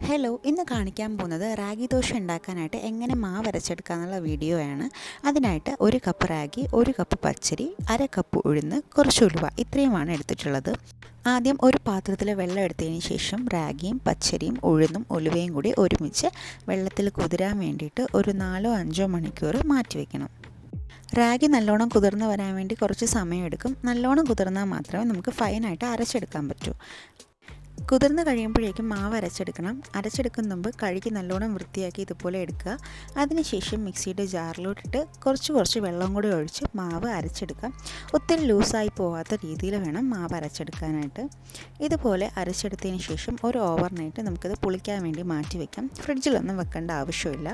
Hello ഇന്ന് കാണിക്കാൻ പോകുന്നത് റാഗി ദോശ ഉണ്ടാക്കാനായിട്ട് എങ്ങനെ മാവ് അരച്ചെടുക്കുക എന്നുള്ള വീഡിയോ ആണ്. അതിനായിട്ട് ഒരു കപ്പ് റാഗി ഒരു കപ്പ് പച്ചരി അര കപ്പ് ഉഴുന്ന് കുറച്ച് ഉലുവ ഇത്രയുമാണ് എടുത്തിട്ടുള്ളത്. ആദ്യം ഒരു പാത്രത്തിൽ വെള്ളം എടുത്തതിന് ശേഷം റാഗിയും പച്ചരിയും ഉഴുന്നും ഉലുവയും കൂടി ഒരുമിച്ച് വെള്ളത്തിൽ കുതിരാൻ വേണ്ടിയിട്ട് ഒരു നാലോ അഞ്ചോ മണിക്കൂർ മാറ്റി വയ്ക്കണം റാഗി നല്ലോണം കുതിർന്ന് വരാൻ വേണ്ടി കുറച്ച് സമയമെടുക്കും നല്ലോണം കുതിർന്നാൽ മാത്രമേ നമുക്ക് ഫൈനായിട്ട് അരച്ചെടുക്കാൻ പറ്റൂ. കുതിർന്ന് കഴിയുമ്പോഴേക്കും മാവ് അരച്ചെടുക്കണം. അരച്ചെടുക്കുന്ന മുമ്പ് കഴുകി നല്ലോണം വൃത്തിയാക്കി ഇതുപോലെ എടുക്കുക. അതിനുശേഷം മിക്സിയുടെ ജാറിലോട്ടിട്ട് കുറച്ച് കുറച്ച് വെള്ളം കൂടി ഒഴിച്ച് മാവ് അരച്ചെടുക്കുക ഒത്തിരി ലൂസായി പോവാത്ത രീതിയിൽ വേണം മാവ് അരച്ചെടുക്കാനായിട്ട്. ഇതുപോലെ അരച്ചെടുത്തതിന് ശേഷം ഒരു ഓവർനൈറ്റ് നമുക്കിത് പുളിക്കാൻ വേണ്ടി മാറ്റി വയ്ക്കാം ഫ്രിഡ്ജിലൊന്നും വെക്കേണ്ട ആവശ്യമില്ല.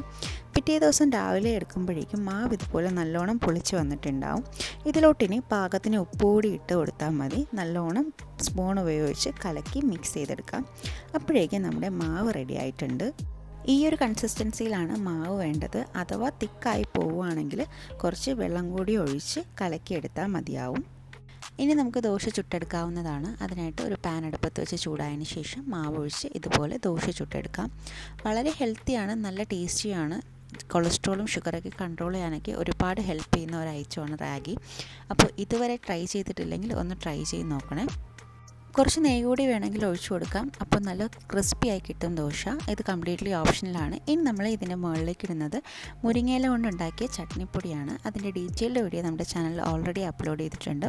പിറ്റേ ദിവസം രാവിലെ എടുക്കുമ്പോഴേക്കും മാവ് ഇതുപോലെ നല്ലോണം പൊളിച്ച് വന്നിട്ടുണ്ടാവും. ഇതിലോട്ടിനി പാകത്തിന് ഉപ്പുകൂടി ഇട്ട് കൊടുത്താൽ മതി. നല്ലോണം സ്പൂൺ ഉപയോഗിച്ച് കലക്കി മിക്സ് ചെയ്തെടുക്കാം. അപ്പോഴേക്കും നമ്മുടെ മാവ് റെഡി ആയിട്ടുണ്ട്. ഈ ഒരു കൺസിസ്റ്റൻസിയിലാണ് മാവ് വേണ്ടത്. അഥവാ തിക്കായി പോവുകയാണെങ്കിൽ കുറച്ച് വെള്ളം കൂടി ഒഴിച്ച് കലക്കിയെടുത്താൽ മതിയാവും. ഇനി നമുക്ക് ദോശ ചുട്ടെടുക്കാവുന്നതാണ്. അതിനായിട്ട് ഒരു പാൻ അടുപ്പത്ത് വെച്ച് ചൂടായതിന് ശേഷം മാവ് ഒഴിച്ച് ഇതുപോലെ ദോശ ചുട്ടെടുക്കാം. വളരെ ഹെൽത്തിയാണ് നല്ല ടേസ്റ്റിയാണ് കൊളസ്ട്രോളും ഷുഗറൊക്കെ കൺട്രോൾ ചെയ്യാനൊക്കെ ഒരുപാട് ഹെൽപ്പ് ചെയ്യുന്ന ഒരു ഐറ്റമാണ് റാഗി. അപ്പോൾ ഇതുവരെ ട്രൈ ചെയ്തിട്ടില്ലെങ്കിൽ ഒന്ന് ട്രൈ ചെയ്ത് നോക്കണേ. കുറച്ച് നെയ്യ് കൂടി വേണമെങ്കിൽ ഒഴിച്ചു കൊടുക്കാം. അപ്പോൾ നല്ല ക്രിസ്പി ആയി കിട്ടും ദോശ. ഇത് കംപ്ലീറ്റ്ലി ഓപ്ഷണലാണ് ഇനി നമ്മൾ ഇതിന്റെ മുകളിലേക്ക് ഇടുന്നത് മുരിങ്ങയില കൊണ്ടുണ്ടാക്കിയ ചട്നിപ്പൊടിയാണ്. അതിന്റെ ഡീറ്റെയിൽഡ് വീഡിയോ നമ്മുടെ ചാനലിൽ ഓൾറെഡി അപ്ലോഡ് ചെയ്തിട്ടുണ്ട്.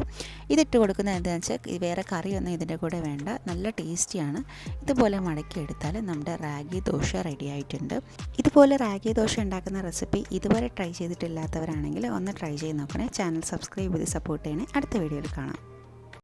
ഇതിട്ട് കൊടുക്കുന്നത് എന്താണെന്ന് വെച്ചാൽ വേറെ കറിയൊന്നും ഇതിന്റെ കൂടെ വേണ്ട. നല്ല ടേസ്റ്റിയാണ് ഇതുപോലെ മടക്കി എടുത്താൽ നമ്മുടെ റാഗി ദോശ റെഡി ആയിട്ടുണ്ട്. ഇതുപോലെ റാഗി ദോശ ഉണ്ടാക്കുന്ന റെസിപ്പി ഇതുവരെ ട്രൈ ചെയ്തിട്ടില്ലാത്തവരാണെങ്കിൽ ഒന്ന് ട്രൈ ചെയ്ത് നോക്കണേ. ചാനൽ സബ്സ്ക്രൈബ് ചെയ്ത് സപ്പോർട്ട് ചെയ്യണേ. അടുത്ത വീഡിയോയിൽ കാണാം.